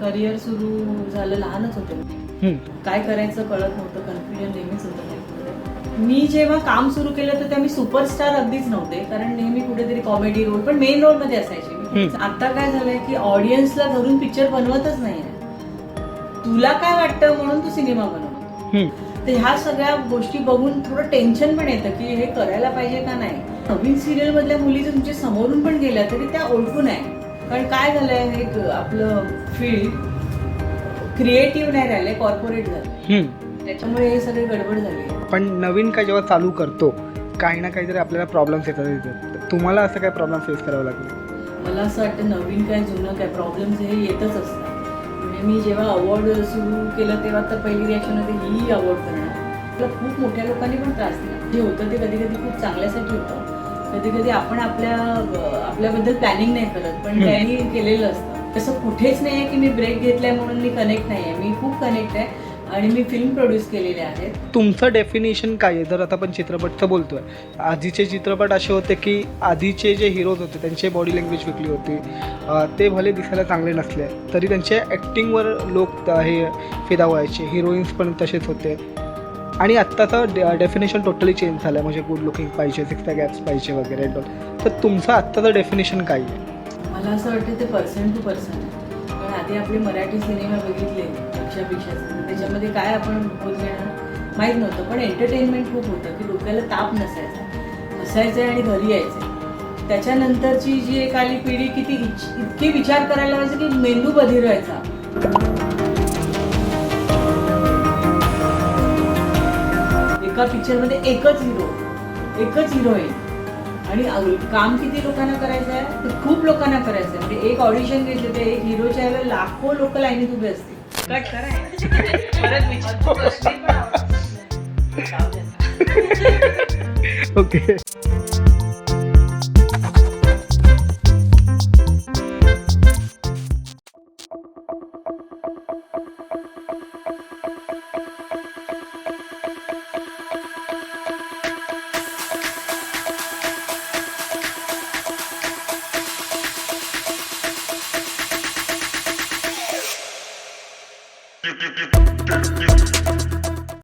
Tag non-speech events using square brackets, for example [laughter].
Career सुरू झालं लहानच होते. काय करायचं कळत नव्हतं कन्फ्युजन नेहमीच होतं मी जेव्हा काम सुरू केलं तर त्या मी सुपरस्टार अगदीच नव्हते कारण नेहमी कुठेतरी कॉमेडी रोल पण मेन रोलमध्ये असायचे. आता काय झालंय की ऑडियन्सला धरून पिक्चर बनवतच नाहीये. तुला काय वाटतं म्हणून तू सिनेमा बनव. तर ह्या सगळ्या गोष्टी बघून थोडं टेन्शन पण येतं की हे करायला पाहिजे का नाही. नवीन सिरियल मधल्या मुली तुमच्या समोरून पण गेल्या तरी त्या ओळखून आहे कारण काय झालंय हे क- आपलं फील्ड क्रिएटिव्ह नाही राहिले कॉर्पोरेट झालं. त्याच्यामुळे हे सगळे गडबड झाली. पण नवीन काय जेव्हा चालू करतो काही ना काहीतरी आपल्याला प्रॉब्लेम्स येतात तर तुम्हाला असं काय प्रॉब्लेम फेस करावं लागलं? मला असं वाटतं नवीन काय जुनं काय प्रॉब्लेम्स हे येतच असतात. म्हणजे मी जेव्हा अवॉर्ड सुरू केलं तेव्हा तर पहिली रिॲक्शन होते ही अवॉर्ड करणार. मला खूप मोठ्या लोकांनी पण त्रास दिला. जे होतं ते कधी कधी खूप चांगल्यासाठी होतं. कधी कधी आपण आपल्या आपल्याबद्दल प्लॅनिंग नाही करत पण. त्यांनी केलेलं असतं. तसं कुठेच नाही आहे की मी ब्रेक घेतलाय म्हणून मी कनेक्ट नाही आहे. मी खूप कनेक्ट आहे आणि मी फिल्म प्रोड्यूस केलेले आहेत. तुमचं डेफिनेशन काय आहे? जर आता आपण चित्रपटचं बोलतोय आधीचे चित्रपट असे होते की आधीचे जे हिरोज होते त्यांची बॉडी लँग्वेज वेगळी होती. ते भले दिसायला चांगले नसले तरी त्यांच्या ॲक्टिंगवर लोक हे फिदा व्हायचे. हिरोईन्स पण तसेच होते. आणि आत्ताचं डेफिनेशन टोटली चेंज झालं आहे म्हणजे गुड लुकिंग पाहिजे सिक्स गॅप्स पाहिजे वगैरे. and तर तुमचं आत्ताचं डेफिनेशन काय आहे? मला असं वाटतं ते पर्सन टू पर्सन पण आधी आपले मराठी सिनेमा बघितले पेक्षापेक्षा त्याच्यामध्ये काय आपण बोलणार माहीत नव्हतं. पण एंटरटेनमेंट खूप होतं की डोक्याला ताप नसायचा. हसायचं आणि घरी यायचं त्याच्यानंतरची जी एक आली पिढी किती इतकी विचार करायला व्हायचं की मेंदू बधीर व्हायचा. एका पिक्चरमध्ये एकच हिरो एकच हिरोईन आणि अग- काम किती लोकांना करायचं आहे? ते खूप लोकांना करायचं आहे. म्हणजे एक ऑडिशन घेतले ते एक हिरोच्या वेळेला लाखो लोक लाईनीत उभे असतील. कट परत दे. ओके [laughs]